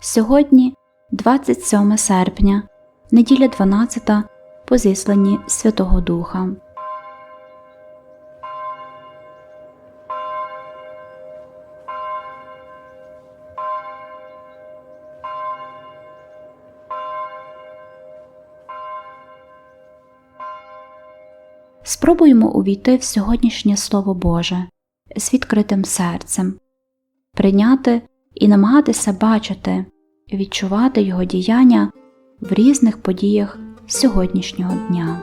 Сьогодні 27 серпня, неділя 12 по зісланні Святого Духа. Спробуємо увійти в сьогоднішнє Слово Боже з відкритим серцем, прийняти і намагатися бачити, відчувати Його діяння в різних подіях сьогоднішнього дня.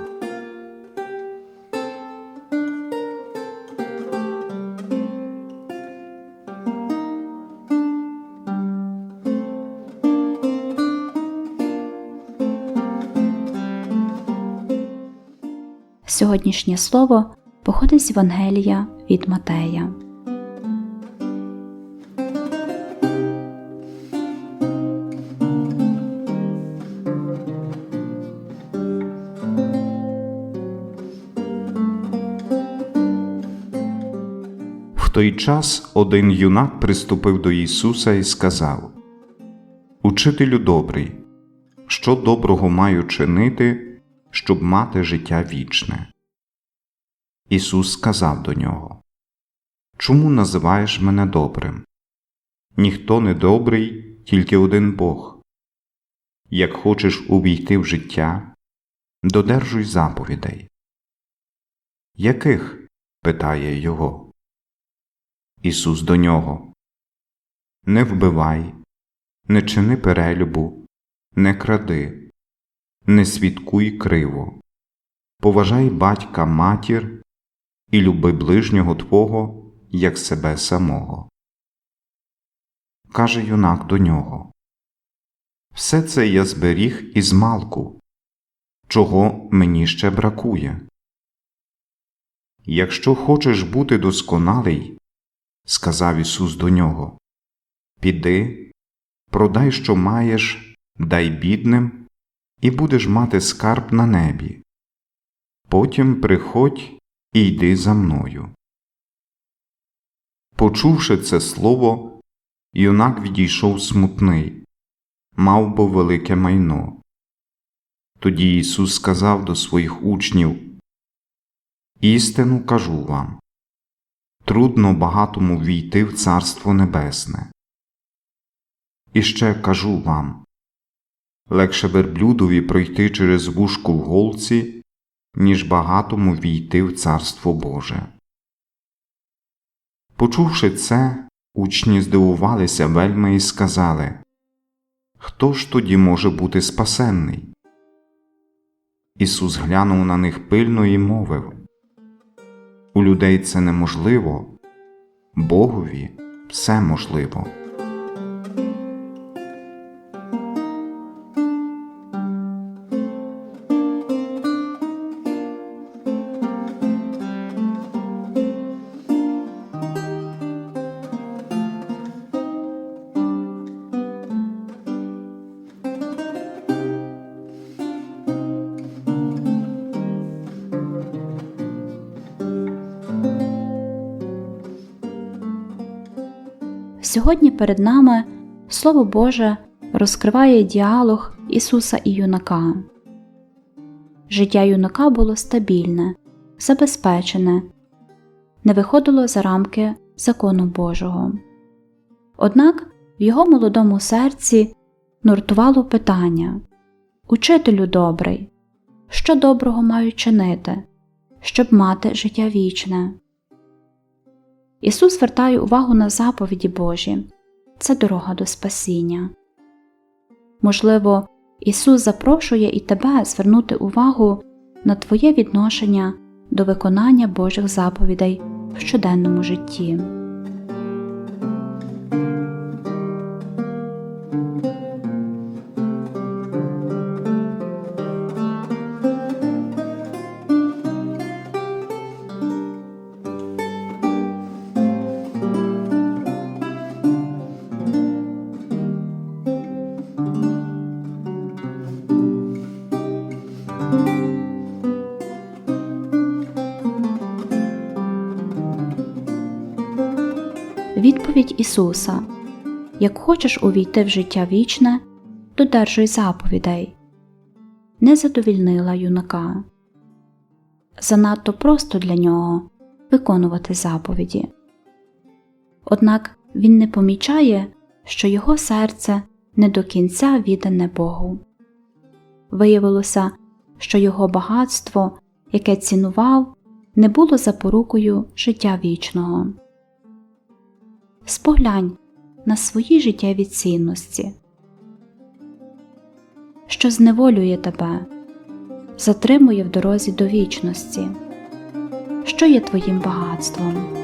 Сьогоднішнє слово походить з Євангелія від Матея. Той час один юнак приступив до Ісуса і сказав Учителю добрий, що доброго маю чинити, щоб мати життя вічне? Ісус сказав до нього Чому називаєш мене добрим? Ніхто не добрий, тільки один Бог. Як хочеш увійти в життя, додержуй заповідей. Яких? питає його. Ісус до нього Не вбивай, не чини перелюбу, не кради, не свідкуй криво, поважай батька матір і люби ближнього Твого, як себе самого. Каже юнак до нього Все це я зберіг із малку, чого мені ще бракує. Якщо хочеш бути досконалий, сказав Ісус до нього Піди, продай, що маєш, дай бідним, і будеш мати скарб на небі. Потім приходь і йди за мною. Почувши це слово, юнак відійшов смутний, мав бо велике майно. Тоді Ісус сказав до своїх учнів Істину кажу вам трудно багатому війти в Царство Небесне. І ще кажу вам легше верблюдові пройти через вушку в голці, ніж багатому війти в Царство Боже. Почувши це, учні здивувалися вельми і сказали Хто ж тоді може бути спасенний? Ісус глянув на них пильно і мовив у людей це неможливо, Богові все можливо. Сьогодні перед нами Слово Боже розкриває діалог Ісуса і юнака. Життя юнака було стабільне, забезпечене, не виходило за рамки закону Божого. Однак в його молодому серці нуртувало питання Учителю добрий, що доброго маю чинити, щоб мати життя вічне? Ісус звертає увагу на заповіді Божі це дорога до спасіння. Можливо, Ісус запрошує і тебе звернути увагу на твоє відношення до виконання Божих заповідей в щоденному житті. Відповідь Ісуса як хочеш увійти в життя вічне, додержуй заповідей. Не задовільнила юнака. Занадто просто для нього виконувати заповіді. Однак він не помічає, що його серце не до кінця віддане Богу. Виявилося, що його багатство, яке цінував, не було запорукою життя вічного. Споглянь на свої життєві цінності, що зневолює тебе, затримує в дорозі до вічності, що є твоїм багатством.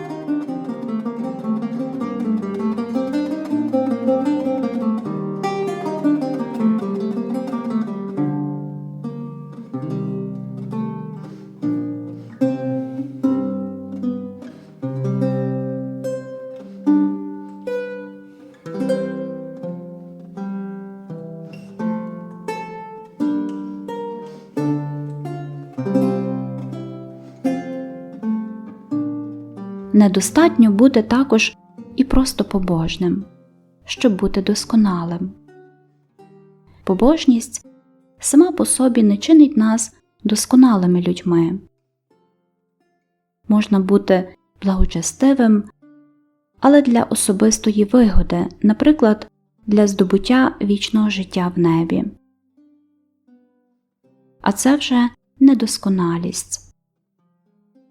Недостатньо бути також і просто побожним, щоб бути досконалим. Побожність сама по собі не чинить нас досконалими людьми. Можна бути благочестивим, але для особистої вигоди, наприклад, для здобуття вічного життя в небі. А це вже недосконалість.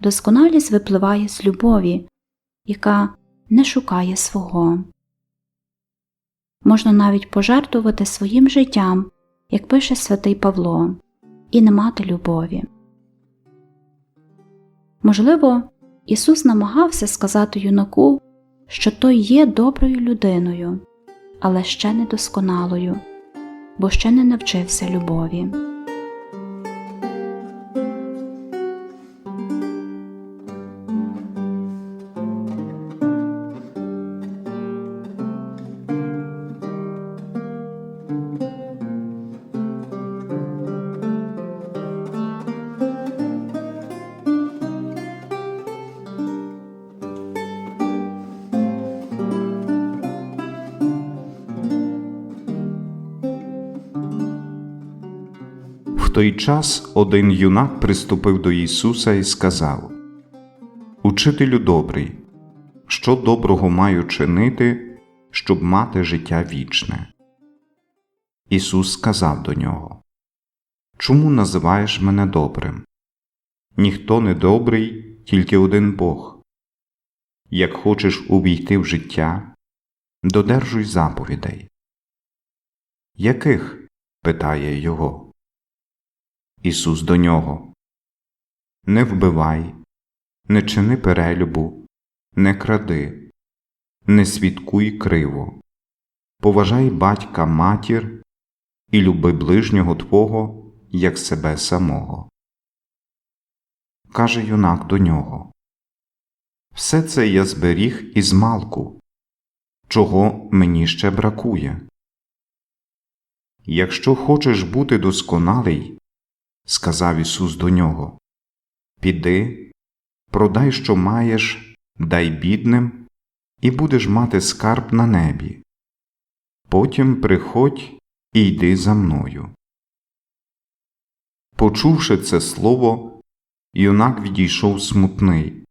Досконалість випливає з любові, яка не шукає свого. Можна навіть пожертвувати своїм життям, як пише святий Павло, і не мати любові. Можливо, Ісус намагався сказати юнаку, що той є доброю людиною, але ще не досконалою, бо ще не навчився любові. Той час один юнак приступив до Ісуса і сказав Учителю добрий, що доброго маю чинити, щоб мати життя вічне? Ісус сказав до нього Чому називаєш мене добрим? Ніхто не добрий, тільки один Бог. Як хочеш увійти в життя, додержуй заповідей. Яких? питає його. Ісус до нього Не вбивай, не чини перелюбу, не кради, не свідкуй криво, поважай батька матір і люби ближнього Твого, як себе самого. Каже юнак до нього Все це я зберіг із малку, чого мені ще бракує. Якщо хочеш бути досконалий, сказав Ісус до нього Піди, продай, що маєш, дай бідним, і будеш мати скарб на небі. Потім приходь і йди за мною. Почувши це слово, юнак відійшов смутний,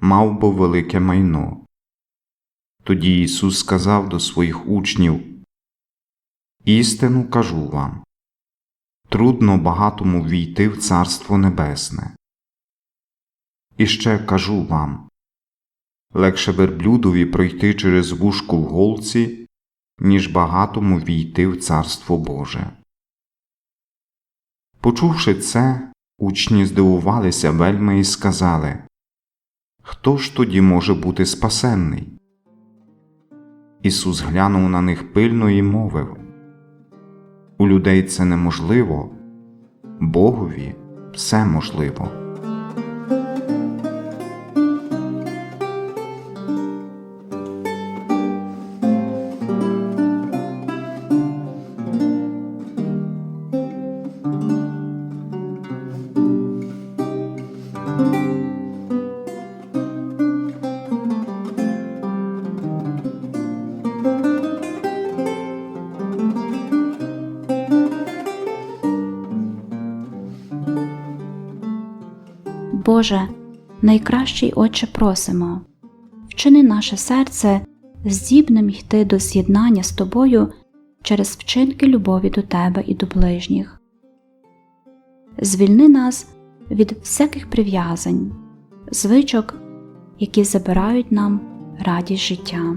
мав бо велике майно. Тоді Ісус сказав до своїх учнів Істину кажу вам трудно багатому війти в Царство Небесне. І ще кажу вам легше верблюдові пройти через вушку в голці, ніж багатому війти в Царство Боже. Почувши це, учні здивувалися вельми і сказали Хто ж тоді може бути спасенний? Ісус глянув на них пильно і мовив У людей це неможливо, Богові все можливо. Боже, найкращий Отче просимо, вчини наше серце здібним йти до з'єднання з Тобою через вчинки любові до Тебе і до ближніх. Звільни нас від всяких прив'язань, звичок, які забирають нам радість життя.